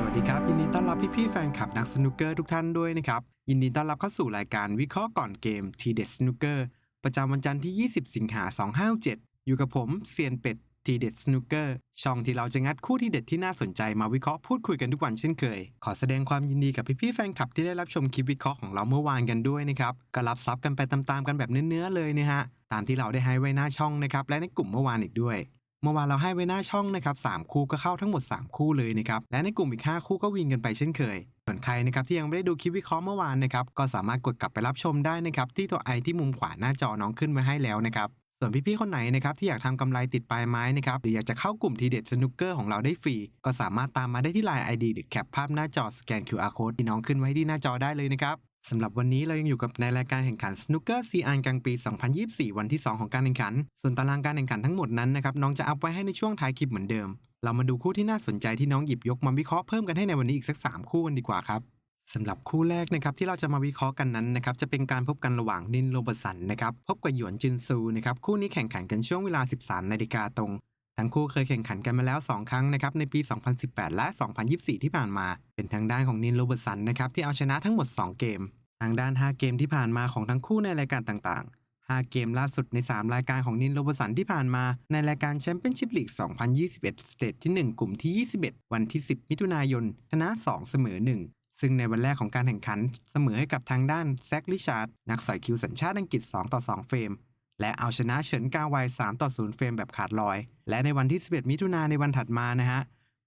สวัสดีครับ ยินดีต้อนรับพี่ๆแฟนคลับนักสนุกเกอร์ทุกท่านด้วยนะครับ ยินดีต้อนรับเข้าสู่รายการวิเคราะห์ก่อนเกมทีเด็ดสนุกเกอร์ประจำวันจันทร์ที่ 20 สิงหา257 อยู่กับผมเซียนเป็ดทีเด็ดสนุกเกอร์ช่องที่เราจะงัดคู่ที่เด็ดที่น่าสนใจมาวิเคราะห์พูดคุยกันทุกวันเช่นเคย ขอแสดงความยินดีกับพี่ๆแฟนคลับที่ได้รับชมคลิปวิเคราะห์ของเราเมื่อวานกันด้วยนะครับก็รับซับกันไปตามๆกันแบบเนื้อๆเลยนะฮะตามที่เราได้ให้ไว้หน้าช่องนะครับและในกลุ่มเมื่อวานอีกด้วย เมื่อวานเราให้ไว้หน้าช่องนะครับ3คู่ก็เข้าทั้งหมด 3 คู่เลยนะครับ และในกลุ่มอีก 5 คู่ก็วินกันไปเช่นเคย ส่วนใครนะครับที่ยังไม่ได้ดูคลิปวิเคราะห์เมื่อวานนะครับ ก็สามารถกดกลับไปรับชมได้นะครับที่ตัวไอที่มุมขวาหน้าจอน้องขึ้นไว้ให้แล้วนะครับส่วนพี่ๆ คนไหนนะครับที่อยากทำกำไรติดปลายไม้นะครับหรืออยากจะเข้ากลุ่มทีเด็ดสนุกเกอร์ของเราได้ฟรี ก็สามารถตามมาได้ที่ Line ID หรือแคปภาพหน้าจอสแกน QR Code ที่น้องขึ้นไว้ที่หน้าจอได้เลยนะครับ สำหรับวันนี้เรายังอยู่กับในรายการแข่งขันสนุกเกอร์ซีอันกลางปี 2024 วันที่ 2 ของการแข่งขัน ส่วนตารางการแข่งขันทั้งหมดนั้นนะครับน้องจะอัพไว้ให้ในช่วงท้ายคลิปเหมือนเดิม เรามาดูคู่ที่น่าสนใจที่น้องหยิบยกมาวิเคราะห์เพิ่มกันให้ในวันนี้อีกสัก 3 คู่กันดีกว่าครับสำหรับคู่แรกนะครับที่เราจะมาวิเคราะห์กันนั้นนะครับจะเป็นการพบกันระหว่างนินโรบสันนะครับพบกับหยวนจินซูนะครับคู่นี้แข่งขันกันช่วงเวลา 13 นาฬิกาตรง ทั้งคู่เคยแข่งขันกันมาแล้ว 2 ครั้งนะครับในปี 2018 และ 2024 ที่ผ่านมา เป็นทางด้านของนินโรเบอร์ตสันนะครับที่เอาชนะทั้งหมด 2 เกม ทางด้าน 5 เกมที่ผ่านมาของทั้งคู่ในรายการต่างๆ 5 เกมล่าสุดใน 3 รายการของนินโรเบอร์ตสันที่ผ่านมาในรายการแชมเปี้ยนชิพลีก 2021 สเตจที่ 1 กลุ่มที่ 21 วันที่ 10 มิถุนายน ชนะ 2 เสมอ 1ซึ่งในวันแรกของการแข่งขันเสมอให้กับทางด้านแซคลิชาร์ดนักสอยคิวสัญชาติอังกฤษ 2 ต่อ 2 เฟรม และเอาชนะเฉินกาไว3ต่อ0เฟรมแบบขาดลอย และในวันที่ 11 มิถุนายนในวันถัดมานะฮะ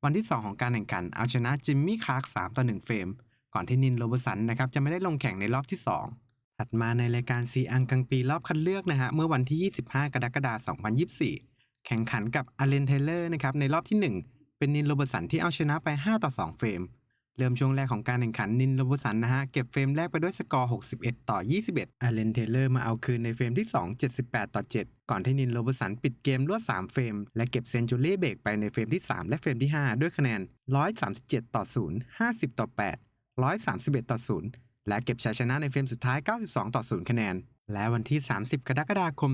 วันที่ 2 ของการแข่งขันเอาชนะจิมมี่คาร์ก3ต่อ1เฟรม ก่อนที่นินโรเบสันนะครับจะไม่ได้ลงแข่งในรอบที่ 2 ถัดมาในรายการซีอังกังปีรอบคัดเลือกนะฮะเมื่อวันที่ 25 กรกฎาคม 2024 แข่งขันกับอเลนเทเลอร์นะครับในรอบที่ 1 เป็นนินโรเบสันที่เอาชนะไป 5 ต่อ 2 เฟรม เริ่มช่วงแรกของการแข่งขันนินโรบสันนะฮะ เก็บเฟรมแรกไปด้วยสกอร์ 61 ต่อ 21อาเลนเทเลอร์มาเอาคืนในเฟรมที่ 2 78 ต่อ 7 ก่อนที่นินโรบสันปิดเกมรวด 3 เฟรม และเก็บเซนจูรี่เบรกไปในเฟรมที่ 3 และเฟรมที่ 5 ด้วยคะแนน 137 ต่อ 0 50 ต่อ 8 131 ต่อ 0 และเก็บชัยชนะในเฟรมสุดท้าย 92 ต่อ 0 คะแนน และวันที่ 30 กรกฎาคม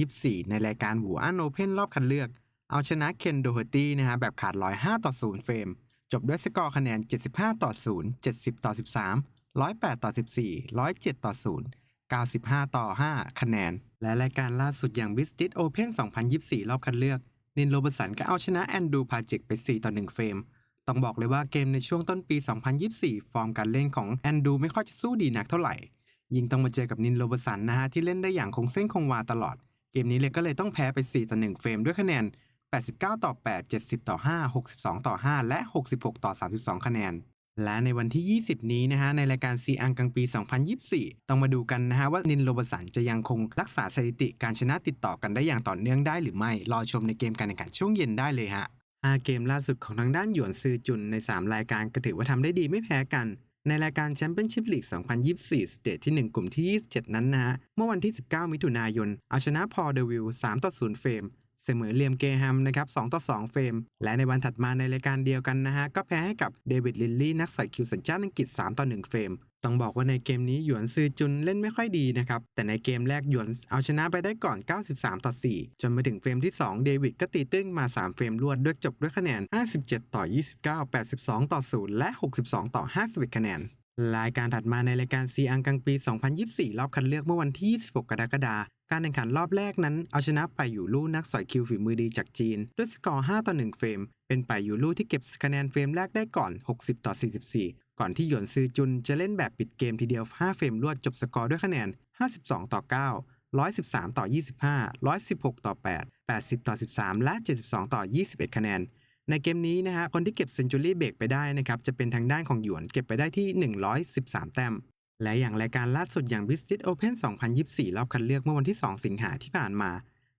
2024 ในรายการหูอันโอเพนรอบคัดเลือก เอาชนะเคนโดเฮอร์ตี้นะฮะแบบขาดลอย5ต่อ0เฟรม จบด้วยสกอร์คะแนน 75 ต่อ 0 70 ต่อ 13 108 ต่อ 14 107 ต่อ 0 95 ต่อ 5 คะแนน และรายการล่าสุดอย่าง b i s t i t Open 2024 รอบคัดเลือกนินโรบสันก็เอาชนะแอนดูพาเจกไป 4 ต่อ 1 เฟรม ต้องบอกเลยว่าเกมในช่วงต้นปี 2024 ฟอร์มการเล่นของแอนดูไม่ค่อยจะสู้ดีนักเท่าไหร่ ยิ่งต้องมาเจอกับนินโรบสันนะฮะที่เล่นได้อย่างคงเส้นคงวาตลอด เกมนี้เลยก็เลยต้องแพ้ไป 4 ต่อ 1 เฟรมด้วยคะแนน 89 ต่อ 8 70 ต่อ 5 62 ต่อ 5 และ 66 ต่อ 32 คะแนน และในวันที่ 20 นี้นะฮะ ในรายการซีอังกลางปี 2024 ต้องมาดูกันนะฮะ ว่านินโรบสันจะยังคงรักษาสถิติการชนะติดต่อกันได้อย่างต่อเนื่องได้หรือไม่ รอชมในเกมการแข่งขันช่วงเย็นได้เลยฮะ5เกมล่าสุดของทางด้านหยวนซือจุนใน 3 รายการก็ถือว่าทำได้ดีไม่แพ้กันในรายการแชมเปี้ยนชิพลีก 2024 สเตจที่ 1 กลุ่มที่ 27 นั้นนะฮะ เมื่อวันที่ 19 มิถุนายน เอาชนะพอเดวิล 3 ต่อ 0 เฟรม เสมอเลียมเกแฮมนะครับ2ต่อ 2 เฟรม และในวันถัดมาในรายการเดียวกันนะฮะ ก็แพ้ให้กับเดวิดลิลลี่นักใส่คิวสัญชาติอังกฤษ3ต่อ 1 เฟรม ต้องบอกว่าในเกมนี้หยวนซือจุนเล่นไม่ค่อยดีนะครับ แต่ในเกมแรกหยวนเอาชนะไปได้ก่อน 93 ต่อ 4 จนมาถึงเฟรมที่ 2 เดวิดก็ตีตื้นมา 3 เฟรมรวดด้วยจบด้วยคะแนน 57 ต่อ 29 82 ต่อ 0 และ 62 ต่อ 51 คะแนน รายการถัดมาในรายการซีอังกังปี 2024 รอบคัดเลือกเมื่อวันที่26กรกฎาคม การแข่งขันรอบแรกนั้น เอาชนะไปอยู่ลู่นักสอยคิวฝีมือดีจากจีน ด้วยสกอร์ 5 ต่อ 1 เฟรม เป็นไปอยู่ลู่ที่เก็บคะแนนเฟรมแรกได้ก่อน 60 ต่อ 44 ก่อนที่หยวนซือจุนจะเล่นแบบปิดเกมทีเดียว 5 เฟรมรวดจบสกอร์ด้วยคะแนน 52 ต่อ 9 113 ต่อ 25 116 ต่อ 8 80 ต่อ 13 และ 72 ต่อ 21 คะแนน ในเกมนี้นะฮะคนที่เก็บเซนจูรี่เบรกไปได้นะครับจะเป็นทางด้านของหยวนเก็บไปได้ที่ 113 แต้มและอย่างรายการล่าสุดอย่าง b i s t i t Open 2024 รอบคัดเลือกเมื่อวันที่ 2 สิงหาที่ผ่านมา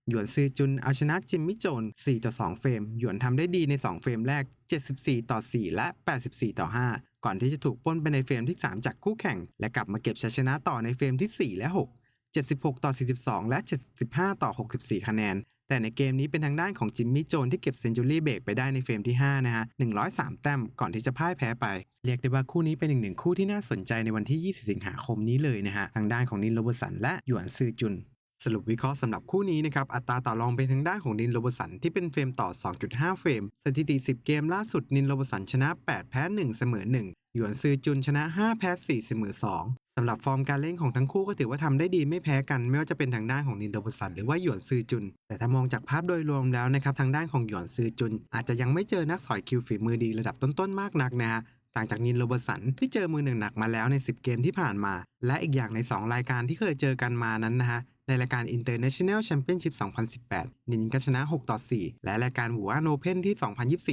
หยวนซือจุนเอาชนะจิมมี่โจน 4 ต่อ 2 เฟรม หยวนทำได้ดีใน 2 เฟรมแรก 74 ต่อ 4 และ 84 ต่อ 5 ก่อนที่จะถูกป้นไปในเฟรมที่ 3 จากคู่แข่ง และกลับมาเก็บชัยชนะต่อในเฟรมที่ 4 และ 6 76 ต่อ 42 และ 75 ต่อ 64 คะแนน แต่ในเกมนี้เป็นทางด้านของจิมมี่โจนที่เก็บเซนจูรี่เบรกไปได้ในเฟรมที่ 5 นะฮะ 103 แต้มก่อนที่จะพ่ายแพ้ไป เรียกได้ว่าคู่นี้เป็นอีกหนึ่งคู่ที่น่าสนใจในวันที่ 20 สิงหาคมนี้เลยนะฮะ ทางด้านของนินโรเบอร์สันและหยวนซือจุน สรุปวิเคราะห์สำหรับคู่นี้นะครับ อัตราต่อรองเป็นทางด้านของนินโรบสันที่เป็นเฟรมต่อ 2.5 เฟรม สถิติ 10 เกมล่าสุดนินโรบสันชนะ 8 แพ้ 1 เสมอ 1 หยวนซือจุนชนะ 5 แพ้ 4 เสมอ 2 สำหรับฟอร์มการเล่นของทั้งคู่ก็ถือว่าทำได้ดีไม่แพ้กัน ไม่ว่าจะเป็นทางด้านของนินโรบสันหรือว่าหยวนซือจุน แต่ถ้ามองจากภาพโดยรวมแล้วนะครับทางด้านของหยวนซือจุน อาจจะยังไม่เจอนักสอยคิวฝีมือดีระดับต้นๆมากนักนะฮะต่างจากนินโรบสันที่เจอมือหนึ่งหนักมาแล้วใน 10 เกมที่ผ่านมา และอีกอย่างใน 2 รายการที่เคยเจอกันมานั้นนะฮะ ในรายการ International Championship 2018 นินก็ชนะ 6 ต่อ 4 และรายการหัวโนเพนที่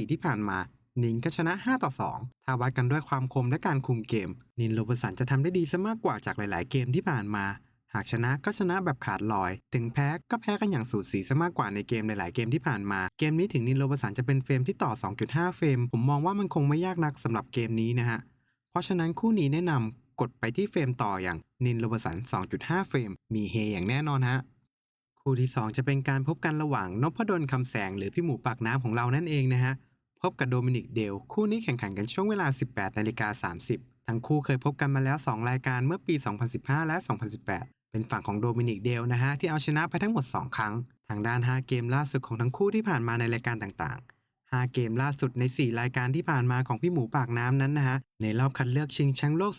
2024 ที่ผ่านมา นินก็ชนะ 5 ต่อ 2 ถ้าวัดกันด้วยความคมและการคุมเกม นินโรเบอร์สันจะทำได้ดีซะมากกว่าจากหลาย ๆ เกมที่ผ่านมา หากชนะก็ชนะแบบขาดลอย ถึงแพ้ก็แพ้กันอย่างสูสีซะมากกว่าในเกมหลาย ๆ เกมที่ผ่านมา เกมนี้ถึงนินโรบสันจะเป็นเฟรมที่ต่อ 2.5 เฟรม ผมมองว่ามันคงไม่ยากนักสำหรับเกมนี้นะฮะ เพราะฉะนั้นคู่นี้แนะนำ กดไปที่เฟรมต่ออย่างนินโรบสัน 2.5 เฟรม มีเฮอย่างแน่นอนฮะ คู่ที่ 2 จะเป็นการพบกันระหว่างนพดลคำแสงหรือพี่หมูปากน้ำของเรานั่นเองนะฮะ พบกับโดมินิกเดล คู่นี้แข่งขันกันช่วงเวลา 18นาฬิกา30 ทั้งคู่เคยพบกันมาแล้ว 2 รายการเมื่อปี 2015 และ 2018 เป็นฝั่งของโดมินิกเดลนะฮะที่เอาชนะไปทั้งหมด 2 ครั้ง ทางด้าน 5 เกมล่าสุดของทั้งคู่ที่ผ่านมาในรายการต่างๆ 5 เกมล่าสุดใน 4 รายการที่ผ่านมาของพี่หมูปากน้ำนั้นนะฮะ ในรอบคัดเลือกชิงแชมป์โลก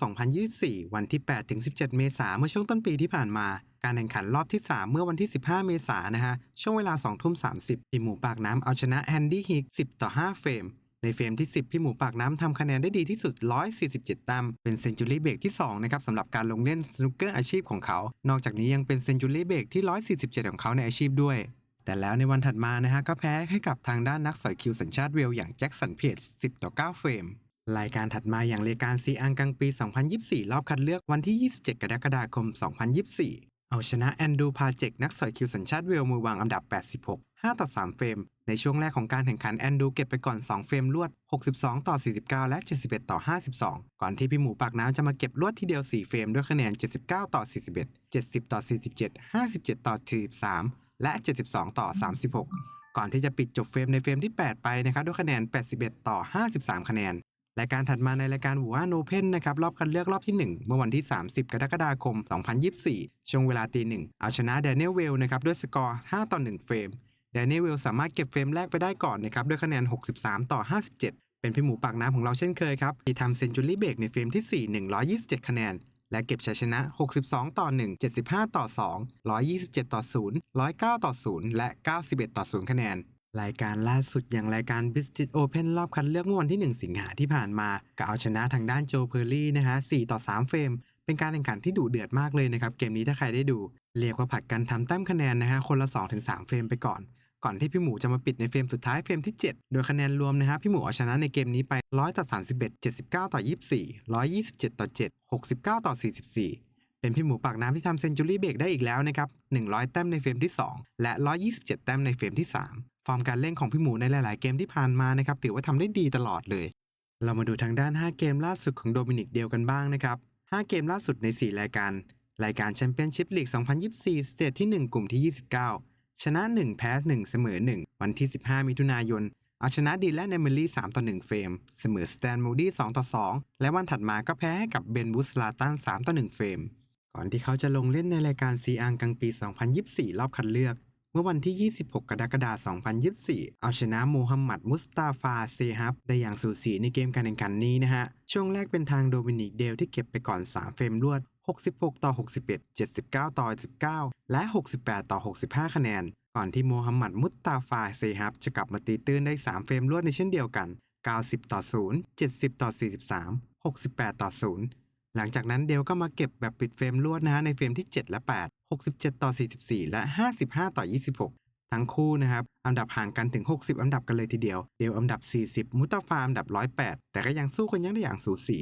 2024 วันที่ 8-17 เมษายนเมื่อช่วงต้นปีที่ผ่านมาการแข่งขันรอบที่ 3 เมื่อวันที่ 15 เมษายนนะฮะ ช่วงเวลา 2 ทุ่ม 30พี่หมูปากน้ำเอาชนะแอนดี้ฮิก 10 ต่อ 5 เฟรม ในเฟรมที่ 10 พี่หมูปากน้ำทำคะแนนได้ดีที่สุด 147 แต้ม เป็นเซนจูรี่เบรกที่ 2 นะครับสำหรับการลงเล่นสนุกเกอร์อาชีพของเขา นอกจากนี้ยังเป็นเซนจูรี่เบรกที่ 147 ของเขาในอาชีพด้วย แต่แล้วในวันถัดมานะฮะก็แพ้ให้กับทางด้านนักสอยคิวสัญชาติเวลอย่างแจ็คสันเพจ10 ต่อ 9 เฟรม รายการถัดมาอย่างรายการซีอังกังปี 2024 รอบคัดเลือกวันที่ 27 กรกฎาคม 2024 เอาชนะแอนดูพาเจกนักสอยคิวสัญชาติเวลมือวางอันดับ 86 5 ต่อ 3 เฟรม ในช่วงแรกของการแข่งขันแอนดูเก็บไปก่อน 2 เฟรมรวด 62 ต่อ 49 และ 71 ต่อ 52 ก่อนที่พี่หมูปากน้ำจะมาเก็บรวดทีเดียว 4 เฟรมด้วยคะแนน 79 ต่อ 41 70 ต่อ 47 57 ต่อ 43 และ 72 ต่อ 36 ก่อนที่จะปิดจบเฟรมในเฟรมที่ 8 ไปนะครับด้วยคะแนน 81 ต่อ 53 คะแนนรายการถัดมาในรายการหัวโนเพนนะครับรอบคัดเลือกรอบที่ 1 เมื่อวันที่ 30 กรกฎาคม 2024 ช่วงเวลาตีหนึ่งเอาชนะแดเนียลเวลนะครับด้วยสกอร์ 5 ต่อ 1 เฟรมแดเนียลเวลสามารถเก็บเฟรมแรกไปได้ก่อนนะครับด้วยคะแนน 63 ต่อ 57 เป็นพี่หมูปากน้ำของเราเช่นเคยครับที่ทำเซนจูรี่เบรกในเฟรมที่ 4 127 คะแนน และเก็บชัยชนะ 62 ต่อ 1 75 ต่อ 2 127 ต่อ 0 109 ต่อ 0 และ 91 ต่อ 0 คะแนน รายการล่าสุดอย่างรายการ b i s t i t Open รอบคัดเลือกเมื่อวันที่ 1 สิงหาที่ผ่านมา ก็เอาชนะทางด้านโจเพอร์ลี่นะฮะ 4 ต่อ 3 เฟรม เป็นการแข่งขันที่ดุเดือดมากเลยนะครับ เกมนี้ถ้าใครได้ดู เรียกว่าผัดกันทำแต้มคะแนนนะฮะ คนละ 2-3 เฟรมไปก่อน ก่อนที่พี่หมูจะมาปิดในเฟรมสุดท้ายเฟรมที่ 7 โดยคะแนนรวมนะฮะพี่หมูเอาชนะในเกมนี้ไป 100 ต่อ 31 79 ต่อ 24 127 ต่อ 7 69 ต่อ 44 เป็นพี่หมูปากน้ำที่ทำเซนจูรี่เบรกได้อีกแล้วนะครับ 100 แต้มในเฟรมที่ 2 และ 127 แต้มในเฟรมที่ 3 ฟอร์มการเล่นของพี่หมูในหลาย ๆ เกมที่ผ่านมานะครับถือว่าทำได้ดีตลอดเลย เรามาดูทางด้าน 5 เกมล่าสุดของโดมินิกเดียวกันบ้างนะครับ 5 เกมล่าสุดใน 4 รายการ รายการแชมเปี้ยนชิพลีก2024 สเตทที่ 1 กลุ่มที่ 29 ชนะ 1 แพ้ 1 เสมอ 1 วันที่ 15 มิถุนายน เอาชนะดีและเนเมลี่3ต่อ1เฟรม เสมอสแตนมูดี้2ต่อ2 และวันถัดมาก็แพ้ให้กับเบนบุสลาตัน3ต่อ1เฟรม ก่อนที่เขาจะลงเล่นในรายการซีอังกังปี 2024 รอบคัดเลือก เมื่อวันที่ 26 กรกฎาคม 2024 เอาชนะโมฮัมหมัดมุสตาฟาเซฮับได้อย่างสูสีในเกมการแข่งขันนี้นะฮะ ช่วงแรกเป็นทางโดมินิกเดลที่เก็บไปก่อน 3 เฟรมรวด 66 ต่อ 61 79 ต่อ 19 และ 68 ต่อ 65 คะแนน ก่อนที่โมฮัมหมัดมุตตาฟาเซฮับจะกลับมาตีตื้นได้ 3 เฟรมรวดในเช่นเดียวกัน 90 ต่อ 0 70 ต่อ 43 68 ต่อ 0 หลังจากนั้นเดลก็มาเก็บแบบปิดเฟรมรวดนะฮะในเฟรมที่ 7 และ 8 67 ต่อ 44 และ 55 ต่อ 26 ทั้งคู่นะครับ อันดับห่างกันถึง 60 อันดับกันเลยทีเดียว เดลอันดับ 40 มุตตาฟาอันดับ 108 แต่ก็ยังสู้กันยังได้อย่างสูสี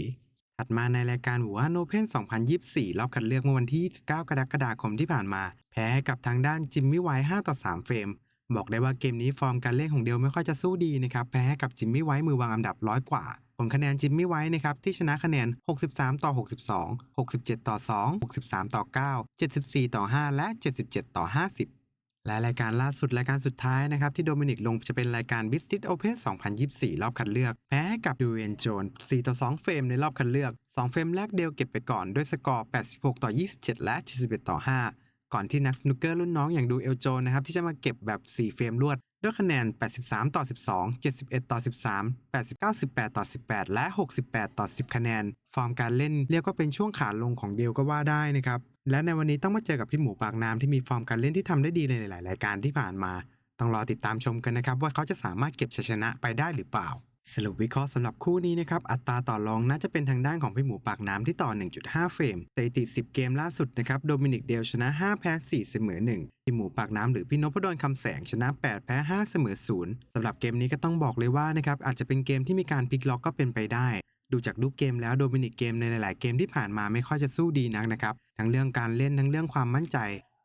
ถัดมาในรายการหัวโนเพน2024 รอบคัดเลือกเมื่อวันที่ 29 กรกฎาคมที่ผ่านมา แพ้ให้กับทางด้านจิมมี่ไวท์5ต่อ 3 เฟรม บอกได้ว่าเกมนี้ฟอร์มการเล่นของเดลไม่ค่อยจะสู้ดีนะครับ แพ้ให้กับจิมมี่ไวท์มือวางอันดับร้อยกว่าผลคะแนนจิมมี่ไว้นะครับที่ชนะคะแนน 63 ต่อ 62 67 ต่อ 2 63 ต่อ 9 74 ต่อ 5 และ 77 ต่อ 50 และรายการล่าสุดรายการสุดท้ายนะครับ ที่โดมินิกลงจะเป็นรายการ b i s t i t Open 2024 รอบคัดเลือก แพ้ให้กับดูเอนโจน4ต่อ2เฟรมในรอบคัดเลือก 2 เฟรมแรกเดลเก็บไปก่อนด้วยสกอร์ 86 ต่อ 27 และ 71 ต่อ 5 ก่อนที่นักสนุกเกอร์รุ่นน้องอย่างดูเอลโจนนะครับที่จะมาเก็บแบบ 4 เฟรมรวด ด้วยคะแนน 83 ต่อ 12 71 ต่อ 13 89 18 ต่อ 18 และ 68 ต่อ 10 คะแนน ฟอร์มการเล่นเรียกว่าเป็นช่วงขาลงของเดลก็ว่าได้นะครับ และในวันนี้ต้องมาเจอกับพี่หมูปากน้ำที่มีฟอร์มการเล่นที่ทำได้ดีในหลาย ๆ รายการที่ผ่านมา ต้องรอติดตามชมกันนะครับว่าเขาจะสามารถเก็บชัยชนะไปได้หรือเปล่า สรุปวิเคราะห์สำหรับคู่นี้นะครับอัตราต่อรองน่าจะเป็นทางด้านของพี่หมูปากน้ำที่ต่อ 1.5 เฟรมสถิติ 10 เกมล่าสุดนะครับโดมินิกเดลชนะ 5 แพ้ 4 เสมอ 1พี่หมูปากน้ำหรือพี่นพดลคำแสงชนะ 8 แพ้ 5 เสมอ 0สำหรับเกมนี้ก็ต้องบอกเลยว่านะครับอาจจะเป็นเกมที่มีการพลิกล็อกก็เป็นไปได้ ดูจากรูปเกมแล้วโดมินิกเกมในหลาย ๆ เกมที่ผ่านมาไม่ค่อยจะสู้ดีนักนะครับทั้งเรื่องการเล่นทั้งเรื่องความมั่นใจ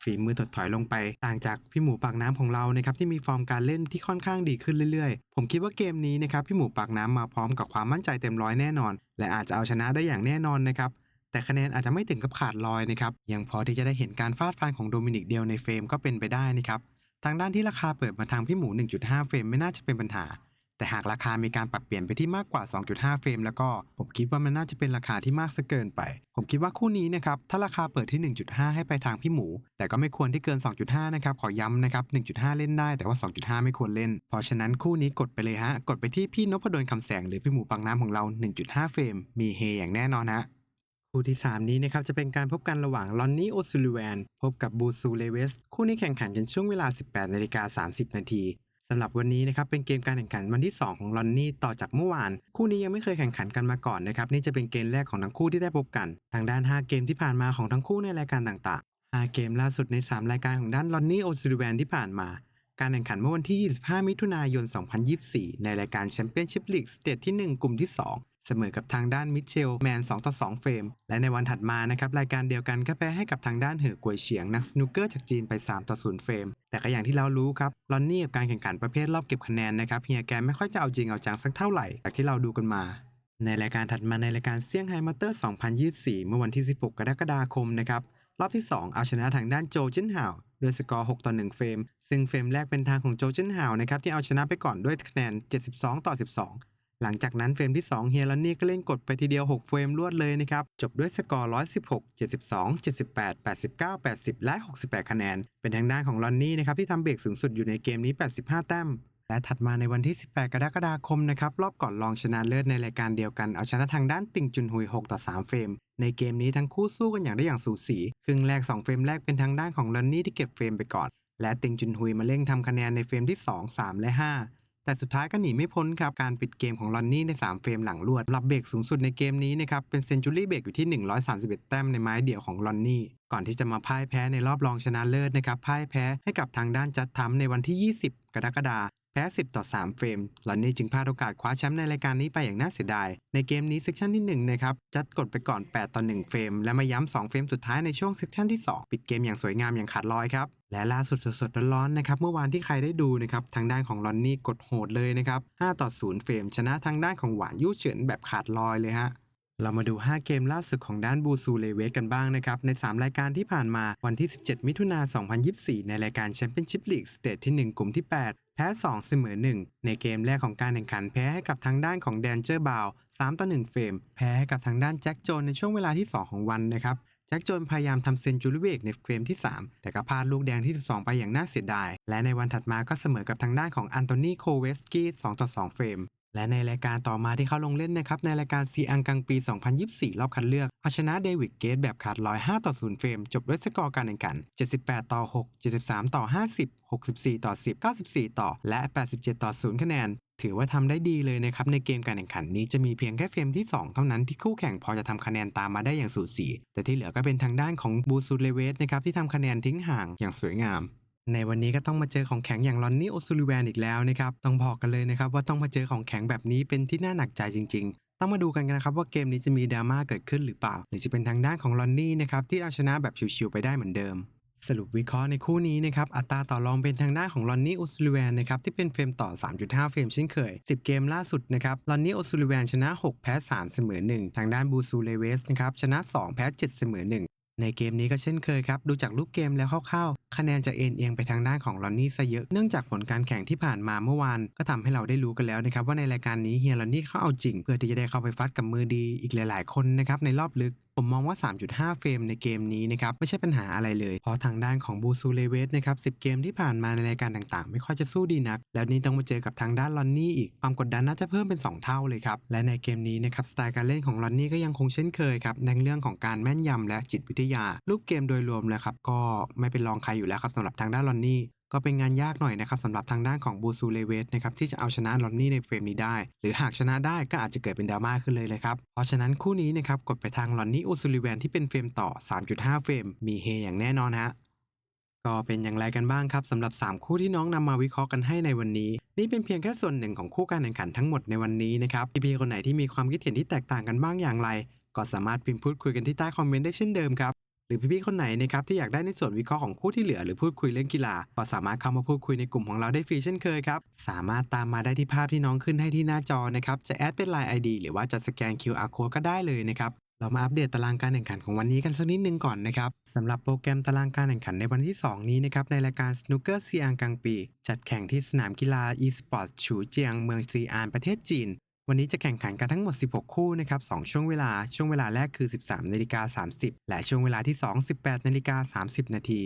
ฝีมือถดถอยลงไป ต่างจากพี่หมูปากน้ำของเรานะครับที่มีฟอร์มการเล่นที่ค่อนข้างดีขึ้นเรื่อยๆ ผมคิดว่าเกมนี้นะครับพี่หมูปากน้ำมาพร้อมกับความมั่นใจเต็มร้อยแน่นอน และอาจจะเอาชนะได้อย่างแน่นอนนะครับแต่คะแนนอาจจะไม่ถึงกับขาดลอยนะครับยังพอที่จะได้เห็นการฟาดฟันของโดมินิกเดียวในเฟรมก็เป็นไปได้นะครับทางด้านที่ราคาเปิดมาทางพี่หมู 1.5 เฟรมไม่น่าจะเป็นปัญหา แต่หากราคามีการปรับเปลี่ยนไปที่มากกว่า 2.5 เฟรมแล้วก็ผมคิดว่ามันน่าจะเป็นราคาที่มากซะเกินไป ผมคิดว่าคู่นี้นะครับ ถ้าราคาเปิดที่ 1.5 ให้ไปทางพี่หมู แต่ก็ไม่ควรที่เกิน 2.5 นะครับ ขอย้ำนะครับ 1.5 เล่นได้แต่ว่า 2.5 ไม่ควรเล่น เพราะฉะนั้นคู่นี้กดไปเลยฮะ กดไปที่พี่นพดลคำแสงหรือพี่หมูปังน้ำของเรา 1.5 เฟรม มีเฮอย่างแน่นอนฮะคู่ที่ 3 นี้นะครับจะเป็นการพบกันระหว่างลอนนี่โอซูลูแวนพบกับบูซูเลเวส คู่นี้แข่งขันกันช่วงเวลา 18นาฬิกา30 นาทีำหรับวันนี้นะครับเป็นเกมการแข่งขันวันที่ 2 ของลอนนี่ต่อจากเมื่อวาน คู่นี้ยังไม่เคยแข่งขันกันมาก่อนนะครับนี่จะเป็นเกมแรกของทั้งคู่ที่ได้พบกัน ทางด้าน 5 เกมที่ผ่านมาของทั้งคู่ในรายการต่างๆ 5 เกมล่าสุดใน 3 รายการของด้านลอนนี่โอซูลูแวนที่ผ่านมา การแข่งขันเมื่อวันที่ 25 มิถุนายน 2024 ในรายการแชมเปี้ยนชิพลีกสเตจที่ 1 กลุ่มที่ 2 เสมอกับทางด้านมิเชลแมน2ต่อ2เฟรม และในวันถัดมานะครับรายการเดียวกันก็แพ้ให้กับทางด้านเหอกวยเฉียงนักสนุกเกอร์จากจีนไป3ต่อ0เฟรม แต่ก็อย่างที่เรารู้ครับลอนนี่กับการแข่งขันประเภทรอบเก็บคะแนนนะครับเฮียแกไม่ค่อยจะเอาจริงเอาจังสักเท่าไหร่จากที่เราดูกันมาในรายการถัดมาในรายการเซี่ยงไฮ้มอเตอร์ 2024 เมื่อวันที่ 16 กรกฎาคมนะครับ รอบที่ 2 เอาชนะทางด้านโจเจนฮาวด้วยสกอร์ 6 ต่อ 1 เฟรม ซึ่งเฟรมแรกเป็นทางของโจเจนฮาวนะครับที่เอาชนะไปก่อนด้วยคะแนน 72 ต่อ 12 หลังจากนั้นเฟรมที่ 2 เฮียลอนนี่ก็เล่นกดไปทีเดียว 6 เฟรมรวดเลยนะครับ จบด้วยสกอร์ 116 72 78 89 80 และ 68 คะแนน เป็นทางด้านของลอนนี่นะครับที่ทำเบรกสูงสุดอยู่ในเกมนี้ 85 แต้มและถัดมาในวันที่ 18 กรกฎาคมนะครับ รอบก่อนรองชนะเลิศในรายการเดียวกัน เอาชนะทางด้านติงจุนฮุย 6 ต่อ 3 เฟรม ในเกมนี้ทั้งคู่สู้กันอย่างได้อย่างสูสี ครึ่งแรก 2 เฟรมแรกเป็นทางด้านของลอนนี่ที่เก็บเฟรมไปก่อน และติงจุนฮุยมาเร่งทำคะแนนในเฟรมที่ 2 3 และ 5 แต่สุดท้ายก็หนีไม่พ้นครับ การปิดเกมของลอนนี่ใน 3 เฟรมหลังรวด รับเบรกสูงสุดในเกมนี้นะครับ เป็นเซนจูรี่เบรกอยู่ที่ 131 แต้มในไม้เดี่ยวของลอนนี่ ก่อนที่จะมาพ่ายแพ้ในรอบรองชนะเลิศนะครับ พ่ายแพ้ให้กับทางด้านจัดทัมในวันที่ 20 กรกฎาคม แพ้ 10 ต่อ 3 เฟรมลอนนี่จึงพลาดโอกาสคว้าแชมป์ในรายการนี้ไปอย่างน่าเสียดาย ในเกมนี้เซกชันที่ 1 นะครับ จัดกดไปก่อน 8 ต่อ 1 เฟรม และมาย้ำ 2 เฟรมสุดท้ายในช่วงเซกชันที่ 2 ปิดเกมอย่างสวยงามอย่างขาดลอยครับ และล่าสุดสดๆร้อนๆนะครับ เมื่อวานที่ใครได้ดูนะครับ ทางด้านของลอนนี่กดโหดเลยนะครับ 5 ต่อ 0 เฟรม ชนะทางด้านของหวานยู่เฉินแบบขาดลอยเลยฮะเรามาดู 5 เกมล่าสุดของด้านบูซูเลเวสกันบ้างนะครับ ใน 3 รายการที่ผ่านมาวันที่ 17 มิถุนายน2024 ในรายการแชมเปี้ยนชิพลีกสเตทที่ 1 กลุ่มที่ 8 แพ้ 2 เสมอ 1 ในเกมแรกของการแข่งขันแพ้ให้กับทางด้านของแดนเจอร์บาว3ต่อ1เฟรม แพ้ให้กับทางด้านแจ็คโจนในช่วงเวลาที่ 2 ของวันนะครับแจ็คโจนพยายามทำเซนจูริเวกในเฟรมที่ 3 แต่ก็พลาดลูกแดงที่ 12 ไปอย่างน่าเสียดาย และในวันถัดมาก็เสมอกับทางด้านของอันโตนีโคเวสกี้2ต่อ2เฟรม และในรายการต่อมาที่เขาลงเล่นนะครับ ในรายการซีอังกังปี 2024 รอบคัดเลือก เอาชนะเดวิดเกตแบบขาดลอย5ต่อ0เฟรม จบด้วยสกอร์การแข่งขัน 78 ต่อ 6 73 ต่อ 50 64 ต่อ 10 94 ต่อ และ 87 ต่อ 0 คะแนน ถือว่าทำได้ดีเลยนะครับ ในเกมการแข่งขันนี้จะมีเพียงแค่เฟรมที่ 2 เท่านั้นที่คู่แข่งพอจะทำคะแนนตามมาได้อย่างสูสีแต่ที่เหลือก็เป็นทางด้านของบูซูเลเวสนะครับที่ทำคะแนนทิ้งห่างอย่างสวยงาม ในวันนี้ก็ต้องมาเจอของแข็งอย่างลอนนี่โอซูลิแวนอีกแล้วนะครับ ต้องบอกกันเลยนะครับว่าต้องมาเจอของแข็งแบบนี้เป็นที่น่าหนักใจจริง ๆ ต้องมาดูกันนะครับว่าเกมนี้จะมีดราม่าเกิดขึ้นหรือเปล่า หรือจะเป็นทางด้านของลอนนี่นะครับที่เอาชนะแบบชิวๆไปได้เหมือนเดิม สรุปวิเคราะห์ในคู่นี้นะครับอัตราต่อรองเป็นทางด้านของลอนนี่โอซูลิแวนนะครับที่เป็นเฟรมต่อ 3.5 เฟรมเช่นเคย 10 เกมล่าสุดนะครับลอนนี่โอซูลิแวนชนะ 6 แพ้ 3 เสมอ 1 ทางด้านบูซูเลเวสนะครับชนะ 2 แพ้ 7 เสมอ 1 ในเกมนี้ก็เช่นเคยครับ ดูจากรูปเกมแล้วคร่าวๆ คะแนนจะเอ็นเอียงไปทางด้านของลอนนี่ซะเยอะ เนื่องจากผลการแข่งที่ผ่านมาเมื่อวาน ก็ทำให้เราได้รู้กันแล้วนะครับ ว่าในรายการนี้เฮียลอนนี่เขาเอาจริง เพื่อที่จะได้เข้าไปฟัดกับมือดีอีกหลาย ๆ คนนะครับในรอบลึก ผมมองว่า 3.5 เฟรมในเกมนี้นะครับไม่ใช่ปัญหาอะไรเลย เพราะทางด้านของบูซูเลเวสนะครับ10 เกมที่ผ่านมาในรายการต่างๆ ไม่ค่อยจะสู้ดีนัก แล้วนี่ต้องมาเจอกับทางด้านลอนนี่อีก ความกดดันน่าจะเพิ่มเป็น 2 เท่าเลยครับ และในเกมนี้นะครับสไตล์การเล่นของลอนนี่ก็ยังคงเช่นเคยครับในเรื่องของการแม่นยำและจิตวิทยา รูปเกมโดยรวมแล้วครับก็ไม่เป็นรองใครอยู่แล้วครับสำหรับทางด้านลอนนี่ ก็เป็นงานยากหน่อยนะครับสำหรับทางด้านของบูซูเลเวสนะครับที่จะเอาชนะลอนนี่ในเฟรมนี้ได้ หรือหากชนะได้ก็อาจจะเกิดเป็นดราม่าขึ้นเลยเลยครับเพราะฉะนั้นคู่นี้นะครับกดไปทางลอนนี่โอซูลิแวนที่เป็นเฟรมต่อ 3.5 เฟรม มีเฮอย่างแน่นอนฮะก็เป็นอย่างไรกันบ้างครับสำหรับ 3 คู่ที่น้องนำมาวิเคราะห์กันให้ในวันนี้ นี่เป็นเพียงแค่ส่วนหนึ่งของคู่การแข่งขันทั้งหมดในวันนี้นะครับพี่ๆคนไหนที่มีความคิดเห็นที่แตกต่างกันบ้างอย่างไร ก็สามารถพิมพ์พูดคุยกันที่ใต้คอมเมนต์ได้เช่นเดิมครับ หรือพี่ๆคนไหนนะครับที่อยากได้ในส่วนวิเคราะห์ของคู่ที่เหลือหรือพูดคุยเรื่องกีฬาก็สามารถเข้ามาพูดคุยในกลุ่มของเราได้ฟรีเช่นเคยครับ สามารถตามมาได้ที่ภาพที่น้องขึ้นให้ที่หน้าจอนะครับจะแอดเป็น Line ID หรือว่าจะสแกน QR code ก็ได้เลยนะครับเรามาอัปเดตตารางการแข่งขันของวันนี้กันสักนิดนึงก่อนนะครับสำหรับโปรแกรมตารางการแข่งขันในวันที่ 2 นี้นะครับในรายการ Snooker ซีอานกลางปี จัดแข่งที่สนามกีฬา e-sport ฉูเจียงเมืองซีอานประเทศจีน วันนี้จะแข่งขันกันทั้งหมด 16 คู่นะครับ 2 ช่วงเวลา ช่วงเวลาแรกคือ 13นาฬิกา30 และช่วงเวลาที่ 2 18นาฬิกา30 นาที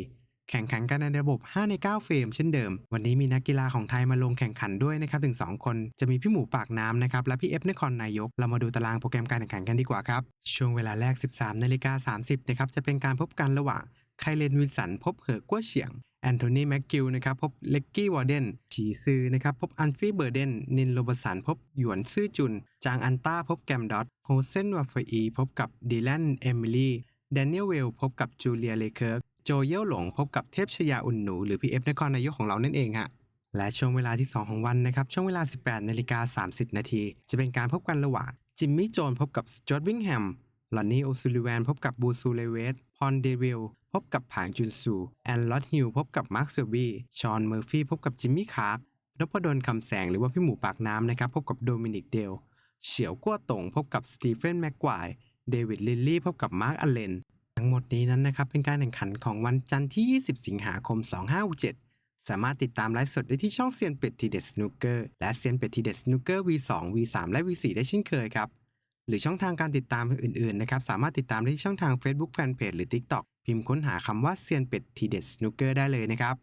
แข่งขันกันในระบบ 5 ใน 9 เฟรมเช่นเดิม วันนี้มีนักกีฬาของไทยมาลงแข่งขันด้วยนะครับ ถึง 2 คน จะมีพี่หมูปากน้ำนะครับ และพี่เอฟนครนายก เรามาดูตารางโปรแกรมการแข่งขันกันดีกว่าครับ ช่วงเวลาแรก 13นาฬิกา30นะครับ จะเป็นการพบกันระหว่างไคเลนวิลสันพบเหอกัวเฉียง อนโทนีแม็กกิลนะครับพบเล็กกี้วอร์เดนฉีซือนะครับพบอันฟี่เบอร์เดนนินโรบสันพบหยวนซื่อจุน จางอันต้าพบแกมดอตโฮเซนวาฟอีพบกับดีแลนเอมิลี่แดเนียลเวลพบกับจูเลียเลเคิร์กโจเย่หลงพบกับเทพชยาอุ่นหนู หรือพีเอฟนครนายกของเรานั่นเองฮะและช่วงเวลาที่ 2 ของวันนะครับ ช่วงเวลา 18นาฬิกา30 นาทีจะเป็นการพบกันระหว่างจิมมี่โจนพบกับจอร์ดวิงแฮมลอนนี่โอซูลิแวนพบกับบูซูเลเวสพอนเดวิล พบกับผางจุนซู แอนลอตฮิลพบกับมาร์คเซลบีชอนเมอร์ฟี่พบกับจิมมี่คาร์กนพดลคำแสงหรือว่าพี่หมูปากน้ำนะครับพบกับโดมินิกเดลเฉียวกั้วตงพบกับสตีเฟนแม็กควายเดวิดลิลลี่พบกับมาร์คอเลนทั้งหมดนี้นั้นนะครับเป็นการแข่งขันของวันจันทร์ที่ 20 สิงหาคม 2567 สามารถติดตามไลฟ์สดได้ที่ช่องเซียนเป็ดทีเด็ดสนุกเกอร์และเซียนเป็ดทีเด็ดสนุกเกอร์ V2 V3 และ V4 ได้เช่นเคยครับ หรือช่องทางการติดตามอื่นๆนะครับสามารถติดตามได้ที่ช่องทาง Facebook Fanpage หรือ TikTok พิมพ์ค้นหาคำว่าเซียนเป็ดทีเด็ดสนุกเกอร์ได้เลยนะครับ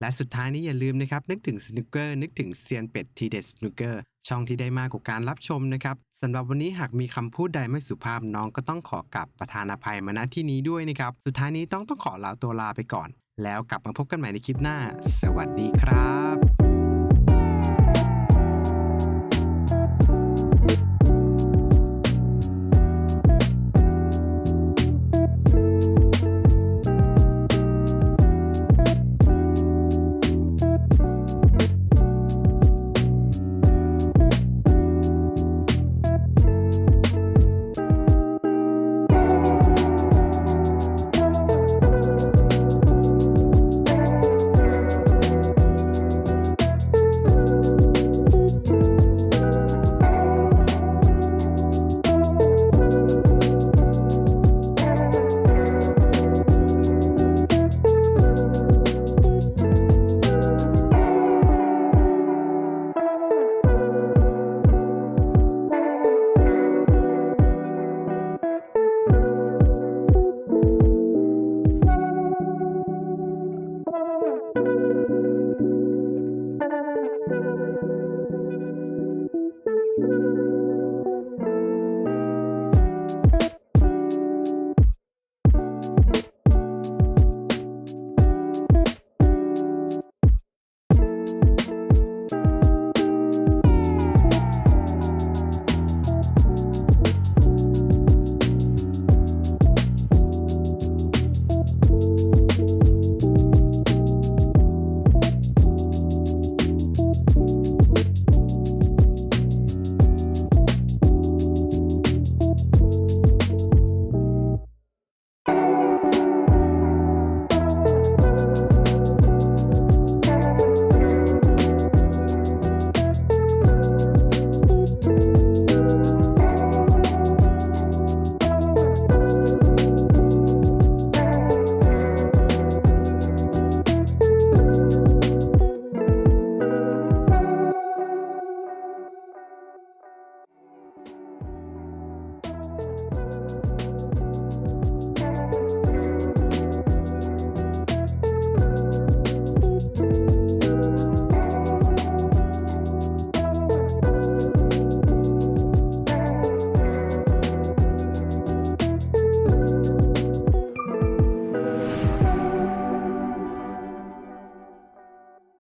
และสุดท้ายนี้อย่าลืมนะครับ นึกถึงสนุกเกอร์นึกถึงเซียนเป็ดทีเด็ดสนุกเกอร์ช่องที่ได้มากกว่าการรับชมนะครับสำหรับวันนี้หากมีคำพูดใดไม่สุภาพน้องก็ต้องขอกลับประธานอภัยมาณที่นี้ด้วยนะครับ สุดท้ายนี้ต้องต้องขอลาตัวลาไปก่อน แล้วกลับมาพบกันใหม่ในคลิปหน้า สวัสดีครับ